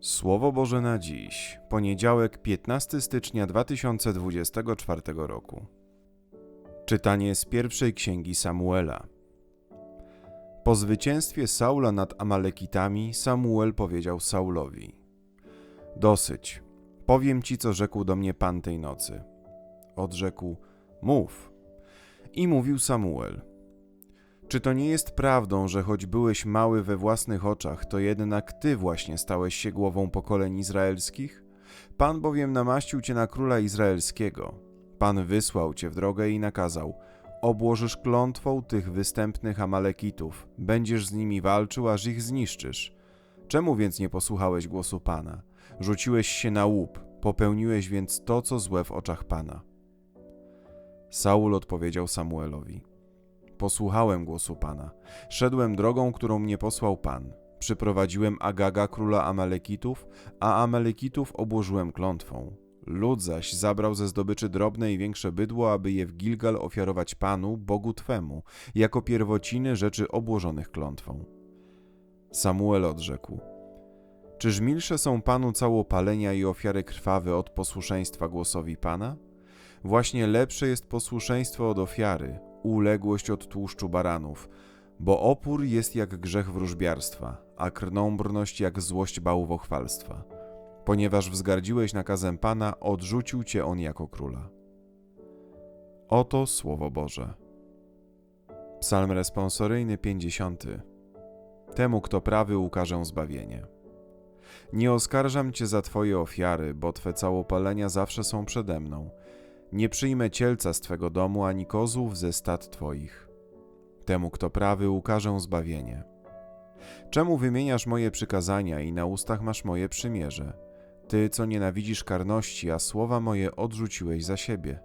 Słowo Boże na dziś, poniedziałek 15 stycznia 2024 roku. Czytanie z pierwszej księgi Samuela. Po zwycięstwie Saula nad Amalekitami, Samuel powiedział Saulowi: Dosyć, powiem ci, co rzekł do mnie pan tej nocy. Odrzekł: Mów. I mówił Samuel: czy to nie jest prawdą, że choć byłeś mały we własnych oczach, to jednak ty właśnie stałeś się głową pokoleń izraelskich? Pan bowiem namaścił cię na króla izraelskiego. Pan wysłał cię w drogę i nakazał: Obłożysz klątwą tych występnych Amalekitów, będziesz z nimi walczył, aż ich zniszczysz. Czemu więc nie posłuchałeś głosu Pana? Rzuciłeś się na łup, popełniłeś więc to, co złe w oczach Pana. Saul odpowiedział Samuelowi: Posłuchałem głosu Pana. Szedłem drogą, którą mnie posłał Pan. Przyprowadziłem Agaga, króla Amalekitów, a Amalekitów obłożyłem klątwą. Lud zaś zabrał ze zdobyczy drobne i większe bydło, aby je w Gilgal ofiarować Panu, Bogu Twemu, jako pierwociny rzeczy obłożonych klątwą. Samuel odrzekł: Czyż milsze są Panu całopalenia i ofiary krwawe od posłuszeństwa głosowi Pana? Właśnie lepsze jest posłuszeństwo od ofiary, uległość od tłuszczu baranów, bo opór jest jak grzech wróżbiarstwa, a krnąbrność jak złość bałwochwalstwa. Ponieważ wzgardziłeś nakazem Pana, odrzucił cię on jako króla. Oto Słowo Boże. Psalm responsoryjny 50. Temu, kto prawy, ukażę zbawienie. Nie oskarżam cię za twoje ofiary, bo twe całopalenia zawsze są przede mną – nie przyjmę cielca z Twego domu, ani kozłów ze stad Twoich. Temu, kto prawy, ukażę zbawienie. Czemu wymieniasz moje przykazania i na ustach masz moje przymierze? Ty, co nienawidzisz karności, a słowa moje odrzuciłeś za siebie.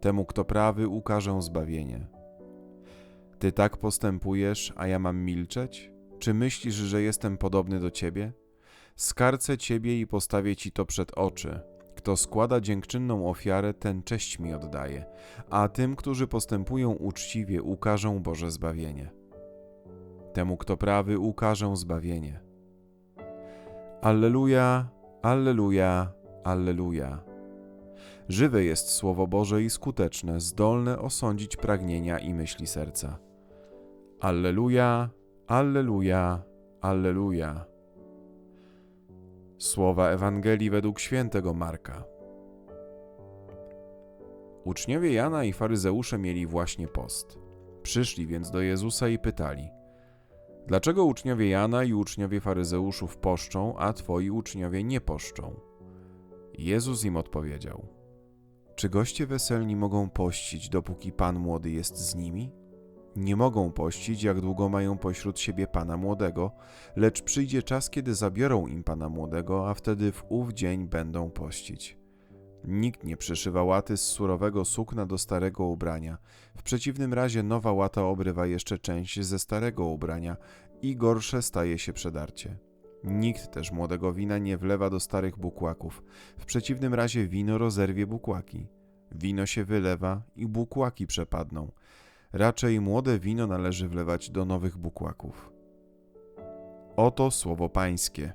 Temu, kto prawy, ukażę zbawienie. Ty tak postępujesz, a ja mam milczeć? Czy myślisz, że jestem podobny do ciebie? Skarcę ciebie i postawię ci to przed oczy kto składa dziękczynną ofiarę, ten cześć mi oddaje, a tym, którzy postępują uczciwie, ukażę Boże zbawienie. Temu, kto prawy, ukażę zbawienie. Alleluja, Alleluja, Alleluja. Żywe jest Słowo Boże i skuteczne, zdolne osądzić pragnienia i myśli serca. Alleluja, Alleluja, Alleluja. Słowa Ewangelii według świętego Marka. Uczniowie Jana i faryzeusze mieli właśnie post. Przyszli więc do Jezusa i pytali: Dlaczego uczniowie Jana i uczniowie faryzeuszów poszczą, a twoi uczniowie nie poszczą? Jezus im odpowiedział: Czy goście weselni mogą pościć, dopóki pan młody jest z nimi? Nie mogą pościć, jak długo mają pośród siebie pana młodego, lecz przyjdzie czas, kiedy zabiorą im pana młodego, a wtedy w ów dzień będą pościć. Nikt nie przyszywa łaty z surowego sukna do starego ubrania. W przeciwnym razie nowa łata obrywa jeszcze część ze starego ubrania i gorsze staje się przedarcie. Nikt też młodego wina nie wlewa do starych bukłaków. W przeciwnym razie wino rozerwie bukłaki. Wino się wylewa i bukłaki przepadną. Raczej młode wino należy wlewać do nowych bukłaków. Oto słowo Pańskie.